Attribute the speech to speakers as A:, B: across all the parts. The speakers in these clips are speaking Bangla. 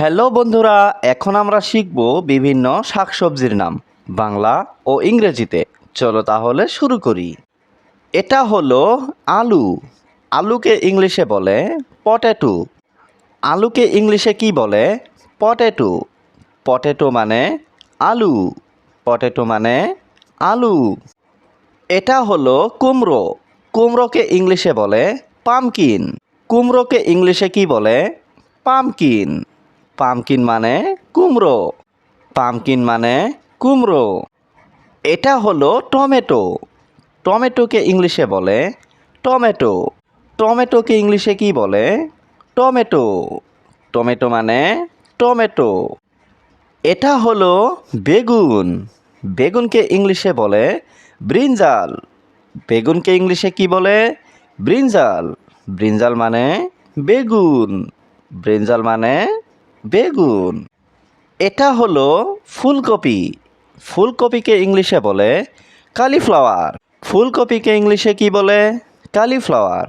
A: হ্যালো বন্ধুরা, এখন আমরা শিখব বিভিন্ন শাকসবজির নাম, বাংলা ও ইংরেজিতে। চলো তাহলে শুরু করি। এটা হলো আলু। আলুকে ইংলিশে বলে পটেটো। আলুকে ইংলিশে কি বলে? পটেটো। পটেটো মানে আলু। পটেটো মানে আলু। এটা হলো কুমড়ো। কুমড়োকে ইংলিশে বলে পামকিন। কুমড়োকে ইংলিশে কি বলে? পামকিন। পামকিন মানে কুমড়ো। পামকিন মানে কুমড়ো। এটা হলো টমেটো। টমেটোকে ইংলিশে বলে টমেটো। টমেটোকে ইংলিশে কি বলে? টমেটো। টমেটো মানে টমেটো। এটা হলো বেগুন। বেগুনকে ইংলিশে বলে ব্রিঞ্জাল। বেগুনকে ইংলিশে কি বলে? ব্রিঞ্জাল। ব্রিঞ্জাল মানে বেগুন। ব্রিঞ্জাল মানে বেগুন। এটা হলো ফুলকপি। ফুলকপিকে ইংলিশে বলে কালিফ্লাওয়ার ফুলকপিকে ইংলিশে কি বলে? কালিফ্লাওয়ার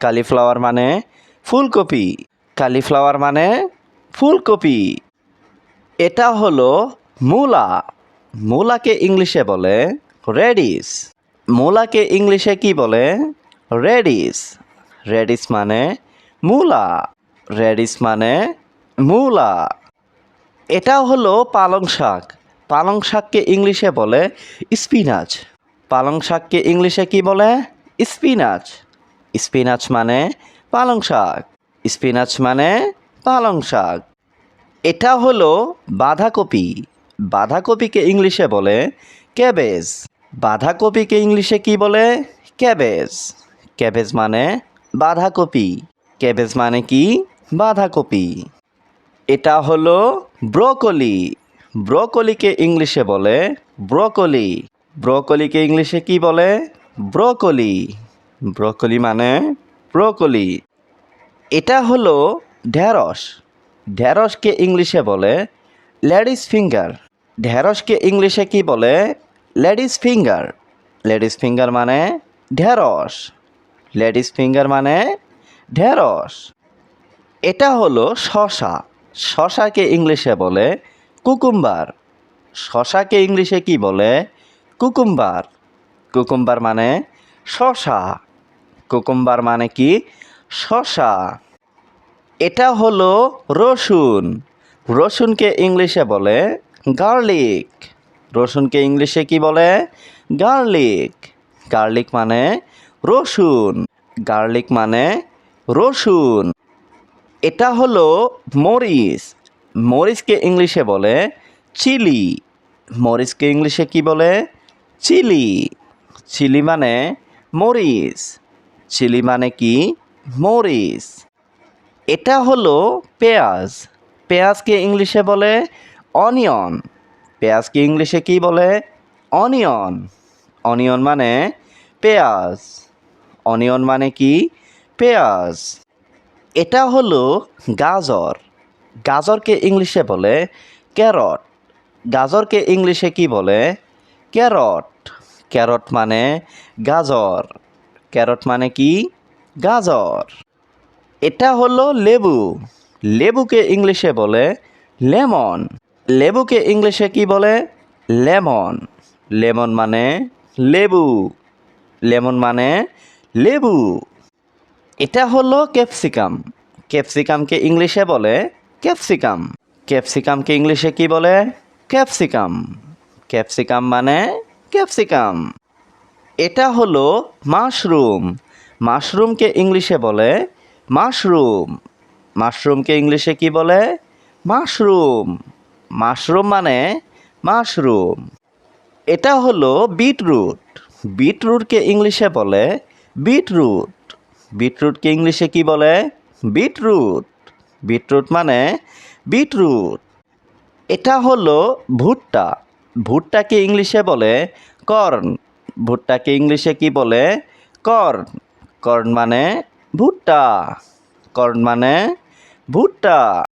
A: কালিফ্লাওয়ার মানে ফুলকপি। কালিফ্লাওয়ার মানে ফুলকপি। এটা হলো মূলা। মূলাকে ইংলিশে বলে রেডিস মূলাকে ইংলিশে কি বলে? রেডিস রেডিস মানে মূলা। রেডিস মানে মূলা। এটা হলো পালং শাক। পালং শাককে ইংলিশে বলে স্পিনাচ। পালং শাককে ইংলিশে কি বলে? স্পিনাচ। স্পিনাচ মানে পালং শাক। স্পিনাচ মানে পালং শাক। এটা হলো বাঁধাকপি। বাঁধাকপিকে ইংলিশে বলে ক্যাবেজ। বাঁধাকপিকে ইংলিশে কি বলে? ক্যাবেজ। ক্যাবেজ মানে বাঁধাকপি। ক্যাবেজ মানে কি? বাঁধাকপি। এটা হলো ব্রোকলি। ব্রোকলিকে ইংলিশে বলে ব্রোকলি। ব্রোকলিকে ইংলিশে কি বলে? ব্রোকলি। ব্রোকলি মানে ব্রোকলি। এটা হলো ঢেঁড়স। ঢেঁড়সকে ইংলিশে বলে লেডিস ফিঙ্গার। ঢেঁড়সকে ইংলিশে কি বলে? Ladies finger. লেডিস ফিঙ্গার মানে ঢেঁড়স। লেডিস ফিঙ্গার মানে ঢেঁড়স। এটা হলো শশা শশাকে ইংলিশে বলে কুকুম্বার। শশাকে ইংলিশে কি বলে? কুকুম্বার। কুকুম্বার মানে শশা। কুকুম্বার মানে কি? শশা। এটা হলো রসুন। রসুনকে ইংলিশে বলে গার্লিক। রসুনকে ইংলিশে কি বলে? গার্লিক। গার্লিক মানে রসুন। গার্লিক মানে রসুন। এটা হলো মরিচ। মরিচকে ইংলিশে বলে চিলি। মরিচকে ইংলিশে কি বলে? চিলি। চিলি মানে মরিচ। চিলি মানে কি? মরিচ। এটা হলো পেঁয়াজ। পেঁয়াজকে ইংলিশে বলে অনিয়ন। পেঁয়াজকে ইংলিশে কি বলে? অনিয়ন। অনিয়ন মানে পেঁয়াজ। অনিয়ন মানে কি? পেঁয়াজ। এটা হলো গাজর। গাজরকে ইংলিশে বলে ক্যারট। গাজরকে ইংলিশে কি বলে? ক্যারট। ক্যারট মানে গাজর। ক্যারট মানে কি? গাজর। এটা হলো লেবু। লেবুকে ইংলিশে বলে লেমন। লেবুকে ইংলিশে কি বলে? লেমন। লেমন মানে লেবু। লেমন মানে লেবু। এটা হলো ক্যাপসিকাম। ক্যাপসিকামকে ইংলিশে বলে ক্যাপসিকাম। ক্যাপসিকামকে ইংলিশে কি বলে? ক্যাপসিকাম। ক্যাপসিকাম মানে ক্যাপসিকাম। এটা হলো মাশরুম। মাশরুমকে ইংলিশে বলে মাশরুম। মাশরুমকে ইংলিশে কি বলে? মাশরুম। মাশরুম মানে মাশরুম। এটা হলো বিটরুট। বিটরুটকে ইংলিশে বলে বিটরুট। বিটরুটকে ইংলিশে কি বলে? বিটরুট। বিটরুট মানে বিটরুট। এটা হলো ভুট্টা। ভুট্টাকে ইংলিশে বলে? কর্ন। ভুট্টাকে ইংলিশে কি বলে? কর্ন। কর্ন মানে ভুট্টা। কর্ন মানে ভুট্টা।